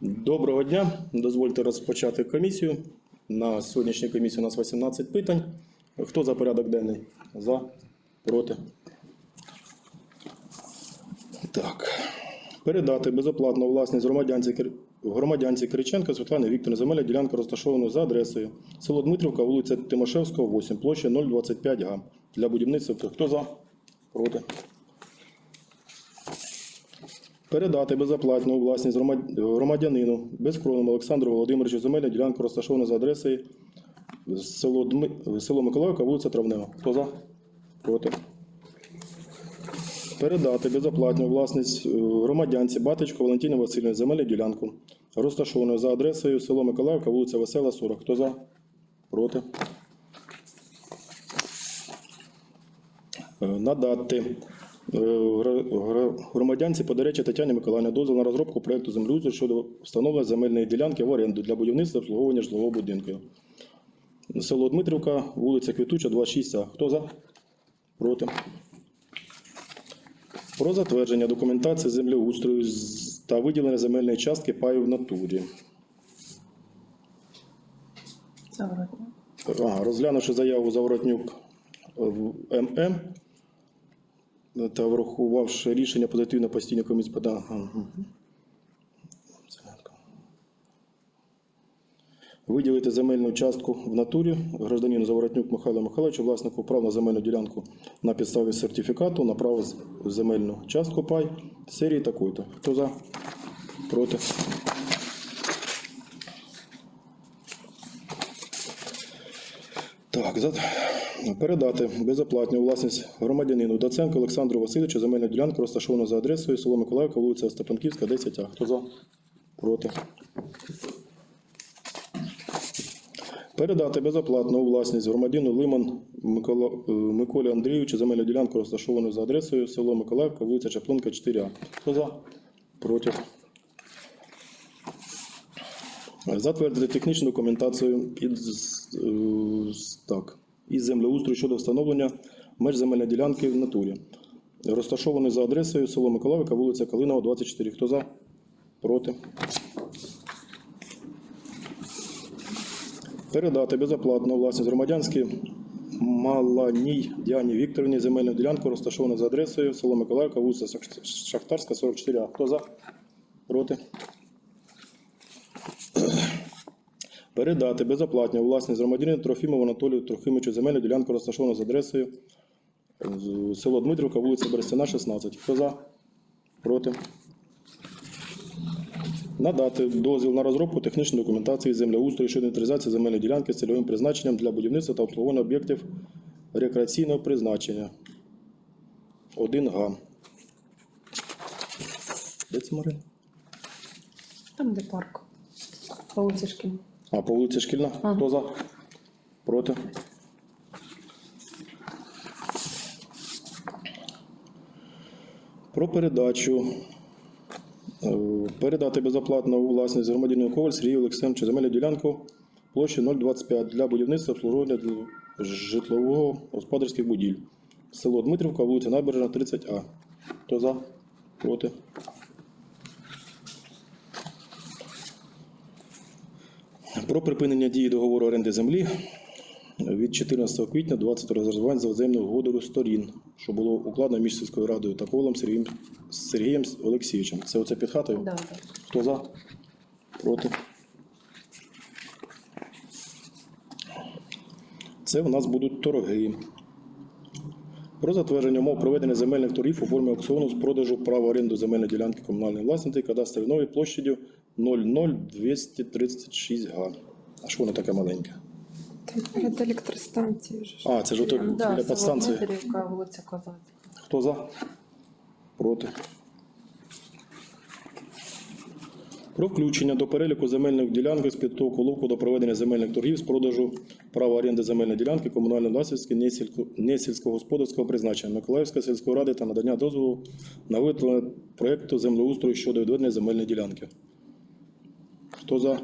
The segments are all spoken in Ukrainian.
Доброго дня. Дозвольте розпочати комісію. На сьогоднішній комісії у нас 18 питань. Хто за порядок денний? За? Проти? Так. Передати безоплатно власність громадянці, громадянці Кириченко Світлани Вікторівни земельна ділянка розташована за адресою село Дмитрівка, вулиця Тимошевського, 8, площа 025 га. Для будівництва. Хто за? Проти? Передати безоплатно у власність громадянину безкровному Олександру Володимировичу земельну ділянку розташовану за адресою село, Дми... село Миколаївка, вулиця Травнева. Хто за? Проти. Передати безоплатно у власність е, громадянці Батечко Валентині Васильівні земельну ділянку, розташовану за адресою село Миколаївка, вулиця Весела, 40. Хто за? Проти. Е, Надати громадянці Подоречі Тетяні Миколаївні дозвіл на розробку проєкту землеустрою щодо встановлення земельної ділянки в оренду для будівництва обслуговування житлового будинку. Село Дмитрівка, вулиця Квітуча, 26А. Хто за? Проти. Про затвердження документації землеустрою та виділення земельної частки паю в натурі. Заворотня. Ага, розглянувши заяву Заворотнюк е, в ММ та врахувавши рішення позитивно постійної комісії по да- ага, мгм. Виділити земельну частку в натурі гражданину Заворотнюк Михайлу Михайловичу, власнику прав на земельну ділянку на підставі сертифікату на право земельну частку пай серії такої-то. Хто за? Проти? Так, за... передати безоплатну власність громадянину Доценко Олександру Васильовичу земельну ділянку розташовану за адресою село Миколаївка, вулиця Степанківська, 10 А. Хто за? Проти. Передати безоплатно у власність громадянину Лиман Микола... е, Миколі Андрійовичу земельну ділянку розташовану за адресою село Миколаївка, вулиця Чаплинка, 4 А. Хто за? Проти. Затвердити технічну документацію е, так, із землеустрою щодо встановлення меж земельної ділянки в натурі. Розташований за адресою село Миколаївка, вулиця Калинова, 24. Хто за? Проти. Передати безоплатно власність громадянській Маланій Діані Вікторівні земельну ділянку, розташовану за адресою село Миколаївка, вулиця Шахтарська, 44. А. Хто за? Проти. Передати безоплатно власність громадянину Трофімову Анатолію Трохимовичу земельну ділянку розташовану з адресою село Дмитрівка, вулиця Берестяна, 16. Хто за? Проти. Надати дозвіл на розробку технічної документації землеустрою щодо інвентаризації земельної ділянки з цільовим призначенням для будівництва та обслуговування об'єктів рекреаційного призначення. 1 га. Де це Марина? Там, де парк. По Шкільна. А, по вулиці Шкільна. Ага. Хто за? Проти? Про передачу. е, Передати безоплатно у власність громадянину Коваль Сергію Олексійовичу земельну ділянку площі 0,25 для будівництва обслуговування житлового господарських будівель. Село Дмитрівка, вулиця Набережна, 30А. Хто за? Проти? Про припинення дії договору оренди землі від 14 квітня 20 розрозвань за взаємною угодою сторін, що було укладено між сільською радою та Ковалом Сергієм, Сергієм Олексійовичем. Це оце під хатою? Да, да. Хто за? Проти? Це в нас будуть торги. Про затвердження умов проведення земельних торгів у формі аукціону з продажу права оренду земельної ділянки комунальної власності кадастрової нової площадю 00236 га. А що воно таке маленьке? Там перед електростанцією. ж. А, це ж ото Да, біля підстанції. Дмитрівка, вулиця Козацька. Хто за? Проти. Про включення до переліку земельних ділянок з підготовку ловку до проведення земельних торгів з продажу права оренди земельної ділянки комунальної власності несільсько- несільськогосподарського призначення Миколаївської сільської ради та надання дозволу на виготовлення проєкту землеустрою щодо відведення земельної ділянки. Хто за?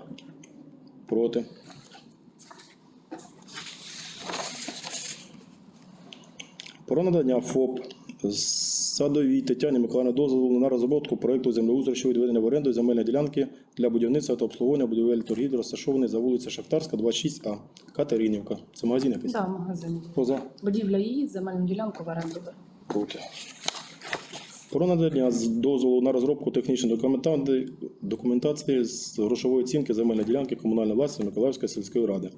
Проти. Про надання ФОП Садовій Тетяні Миколаївні дозволу на розробку проєкту землеустрою щодо відведення в оренду земельної ділянки для будівництва та обслуговування будівель торгівлі, розташований за вулицею Шахтарська, 26А, Катеринівка. Це магазин якийсь? Да, магазин. Хто за? Будівля її, земельну ділянку в оренду. бере. Про надання дозволу на розробку технічної документації, з грошової оцінки земельної ділянки комунальної власності Миколаївської сільської ради.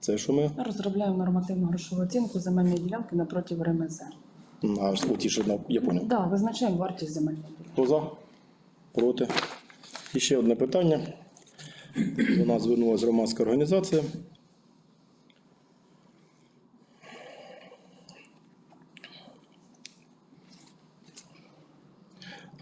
Це що ми? Розробляємо нормативну грошову оцінку земельної ділянки напроти РМЗ. А, оті, що на я поняв. Да, визначаємо вартість земельної ділянки. Хто за? Проти. І ще одне питання. До нас звернулася громадська організація.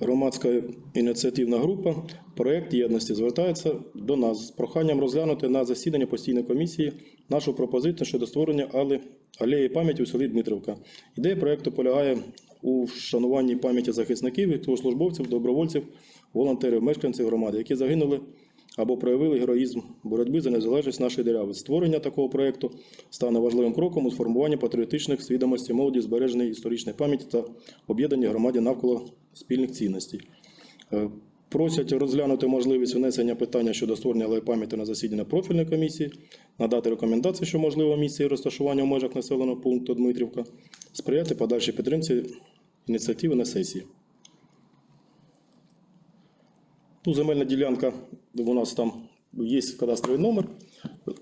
Громадська ініціативна група проєкт єдності звертається до нас з проханням розглянути на засідання постійної комісії нашу пропозицію щодо створення але алеї пам'яті у селі Дмитрівка. Ідея проєкту полягає у вшануванні пам'яті захисників, військовослужбовців, добровольців, волонтерів, мешканців громади, які загинули або проявили героїзм боротьби за незалежність нашої держави. Створення такого проєкту стане важливим кроком у сформуванні патріотичних свідомостей молоді, збереження історичної пам'яті та об'єднання громаді навколо спільних цінностей. Е, Просять розглянути можливість внесення питання щодо створення алеї пам'яті на засідання профільної комісії, надати рекомендації, що можливо місце і розташування в межах населеного пункту Дмитрівка, сприяти подальшій підтримці ініціативи на сесії. Ну, земельна ділянка, у нас там є кадастровий номер,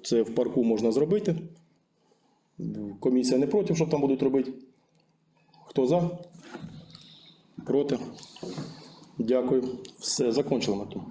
це в парку можна зробити. Комісія не проти, що там будуть робити. Хто за? Проти? Дякую. Все, закончили, Мартин.